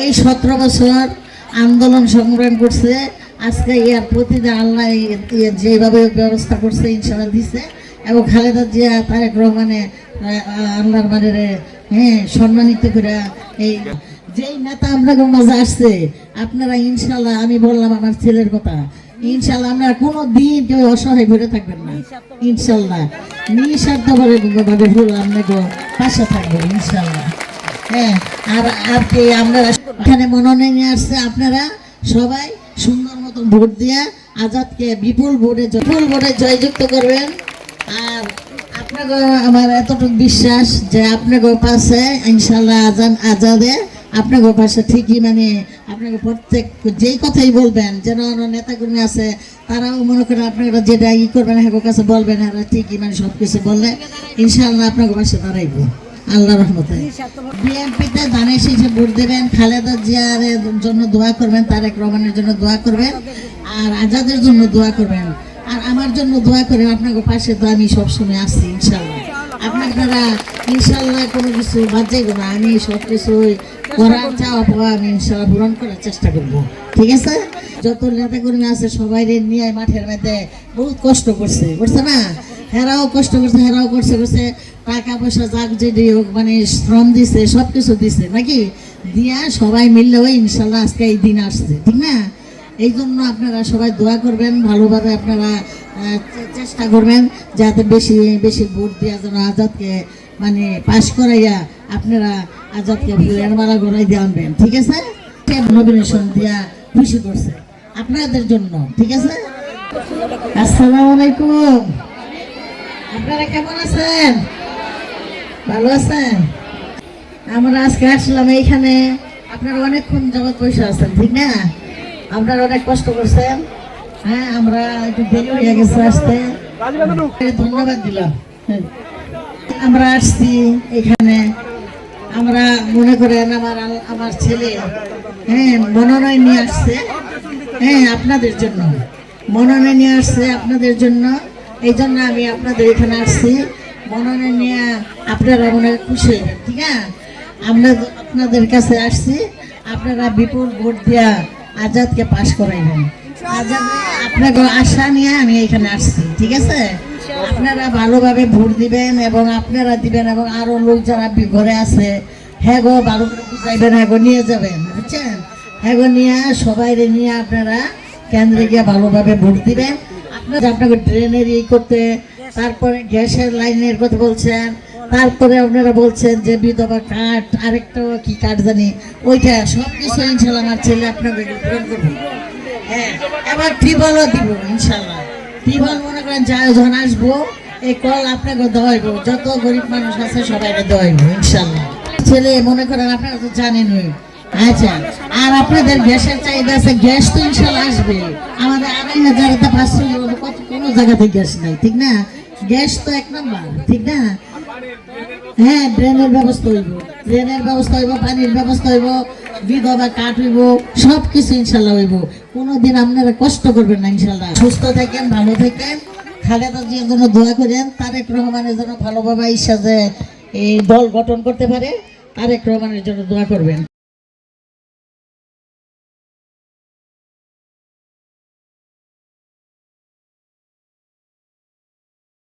এই সতেরো বছর আন্দোলন সংগ্রাম করছে। আজকে ইয়ার প্রতিদিন আল্লাহ যেভাবে ব্যবস্থা করছে ইনশাল্লাহ দিছে। এবং খালেদা জিয়া, তারেক রহমানে আল্লাহর মানে হ্যাঁ সম্মানিত করে এই যেই নেতা আপনাদের মাঝে আসছে, আপনারা ইনশাল্লাহ আমি বললাম আমার ছেলের কথা ইনশাল্লাহ আপনারা কোনো দিন কেউ অসহায় ঘুরে থাকবেন না। ইনশাল্লাহ নিঃস্বার্থ ভাবে ভাবে আপনাকে পাশে থাকবেন ইনশাল্লাহ হ্যাঁ আর আর কি আমরা এখানে মনোনয়ন নিয়ে আসছে আপনারা সবাই সুন্দর মতো ভোট দিয়ে আজাদকে বিপুল ভোটে বিপুল ভোটে জয়যুক্ত করবেন। আর আপনাকে আমার এতটুকু বিশ্বাস যে আপনাকে পাশে ইনশাল্লাহ আজান আজাদে আপনাকে পাশে ঠিকই মানে আপনাকে প্রত্যেক যেই কথাই বলবেন, যেন অন্য নেতাকর্মী আছে, তারাও মনে করেন আপনারা যেটা ই করবেন হ্যাঁ কাছে বলবেন হ্যাঁ ঠিকই মানে সব কিছু বললে ইনশাল্লাহ আপনাকে পাশে দাঁড়াইব। আল্লাহ রহমতে। বিএনপিতে ভোট দেবেন, খালেদা জিয়ার জন্য দোয়া করবেন, তারেক রহমানের জন্য দোয়া করবেন, আর আজাদের জন্য দোয়া করবেন। আর আমার জন্য দোয়া করেন, আপনাকে পাশে তো আমি সবসময় আসছি ইনশাল্লাহ আপনারা ইনশাল্লাহ কোনো কিছু বাদ না, আমি সব কিছু করার চাওয়া পাওয়া আমি ইনশাল্লাহ পূরণ করার চেষ্টা করব। ঠিক আছে? যত নেতা কর্মী আছে সবাই নিয়ে মাঠের মধ্যে বহুত কষ্ট করছে করছে না? হেরাও কষ্ট করছে, হেরাও করছে করছে। টাকা পয়সা যাক, যেটি হোক মানে শ্রম দিছে সব কিছু দিছে, নাকি? দিয়া সবাই মিললে ওই ইনশাল্লাহ আজকে এই দিন আসছে, ঠিক না? এই জন্য আপনারা সবাই দোয়া করবেন, ভালোভাবে আপনারা চেষ্টা করবেন যাতে বেশি বেশি ভোট দেওয়া যেন আজাদকে মানে পাশ করাইয়া আপনারা আজাদকে মালা গড়াই দিয়ে আনবেন, ঠিক আছে? নমিনেশন দিয়া খুশি করছে? আপনাদের জন্য, ঠিক আছে? আসসালামু আলাইকুম। আপনারা কেমন আছেন? ভালো আছেন? আমরা আজকে আসলাম এইখানে। আপনারা অনেকক্ষণ জগৎ বসে আছেন, ঠিক না? আপনারা অনেক কষ্ট করছেন। হ্যাঁ আমরা একটু দেরি হয়ে গেছে আসতে। ধন্যবাদ দিলাম। আমরা আসছি এখানে। আমরা মনে করেন আমার আমার ছেলে হ্যাঁ মনোনয়ন নিয়ে আসছে। হ্যাঁ আপনাদের জন্য। মনোনয়ন নিয়ে আসছে আপনাদের জন্য। এই জন্য আমি আপনাদের এখানে আসছি। মনোনয়ন নিয়ে আপনারা মনে খুশি, ঠিক আছে? আমরা আপনাদের কাছে আসছি, আপনারা বিপুল ভোট দিয়া আজাদকে পাশ করাইবেন। আজাদ আপনাকে আশা নিয়ে আমি এখানে আসছি, ঠিক আছে? আপনারা ভালোভাবে ভোট দিবেন এবং আপনারা দিবেন এবং আরও লোক যারা ঘরে আছে হ্যাঁ গো ভালো করে বুঝাইবেন হ্যাঁ গো, নিয়ে যাবেন, বুঝছেন? হ্যাঁ গো, নিয়ে সবাই নিয়ে আপনারা কেন্দ্রে গিয়ে ভালোভাবে ভোট দিবেন। আপনাকে ড্রেনের ই করতে তারপরে গ্যাসের লাইনের কথা বলছেন তারপরে আপনারা বলছেন যে বিধবা কাঠ আরেকটা কি কাঠ জানি ওইটা সব কিছু ইনশাল্লাহ আমার ছেলে আপনাকে পূরণ করবে। হ্যাঁ এবার দিব ইনশাল্লাহ টিবল মনে করেন যা যখন আসব এই কল আপনাকে দেওয়াইবো যত গরিব মানুষ আছে সবাইকে দেওয়াইবো ইনশাল্লাহ ছেলে মনে করেন আপনারা তো জানেনই আচ্ছা আর আপনাদের গ্যাসের চাহিদা আছে, গ্যাস তো ইনশাল্লাহ আসবে। আমাদের আড়াই হাজার পাঁচশো কত কোনো জায়গাতে গ্যাস নাই, ঠিক না? গ্যাস তো এক নম্বর, ঠিক না? হ্যাঁ ড্রেনের ব্যবস্থা হইব, ড্রেনের ব্যবস্থা হইব, পানির ব্যবস্থা হইব, বিধবা কাঠ হইব সব কিছু ইনশাল্লাহ হইব। কোনোদিন আপনারা কষ্ট করবেন না ইনশাল্লাহ। সুস্থ থাকেন, ভালো থাকেন। খালেদা জিয়ার জন্য দোয়া করেন, তারেক রহমানের জন্য ভালোভাবে ইচ্ছা যে এই দল গঠন করতে পারে, তারেক রহমানের জন্য দোয়া করবেন।